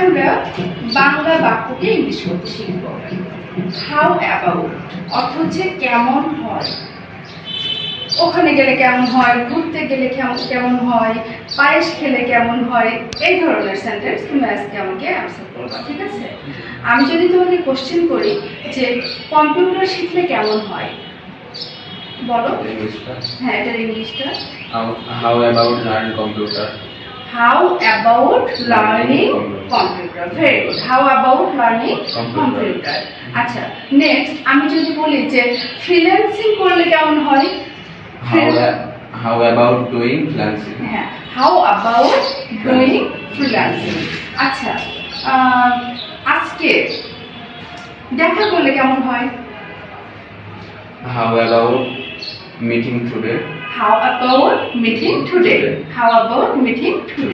আমরা বাংলা বাক্যকে ইংলিশ করতে শিখব। হাউ অ্যাবাউট অর্থ হচ্ছে কেমন হয়। ওখানে গেলে কেমন হয় ঘুরতে গেলে কেমন হয় পায়েস খেলে কেমন হয় এই ধরনের সেন্টেন্স তুমি আজকে আমাকে অ্যান্সার করবা ঠিক আছে? আমি যদি তোমাকে কোশ্চেন করি যে কম্পিউটার শিখলে কেমন হয়? বলো। হ্যাঁ এটার ইংলিশটা how about learn computer how about learning computer very good how about learning Computer. আচ্ছা নেক্সট আমি যদি বলি যে ফ্রিল্যান্সিং করলে কেমন হয়? হাউ অ্যাবাউট ডুইং ফ্রিল্যান্সিং হ্যাঁ হাউ অ্যাবাউট ডুইং ফ্রিল্যান্সিং আচ্ছা আজকে দেখা করলে কেমন হয়? How about meeting today How about meeting today? How about meeting today?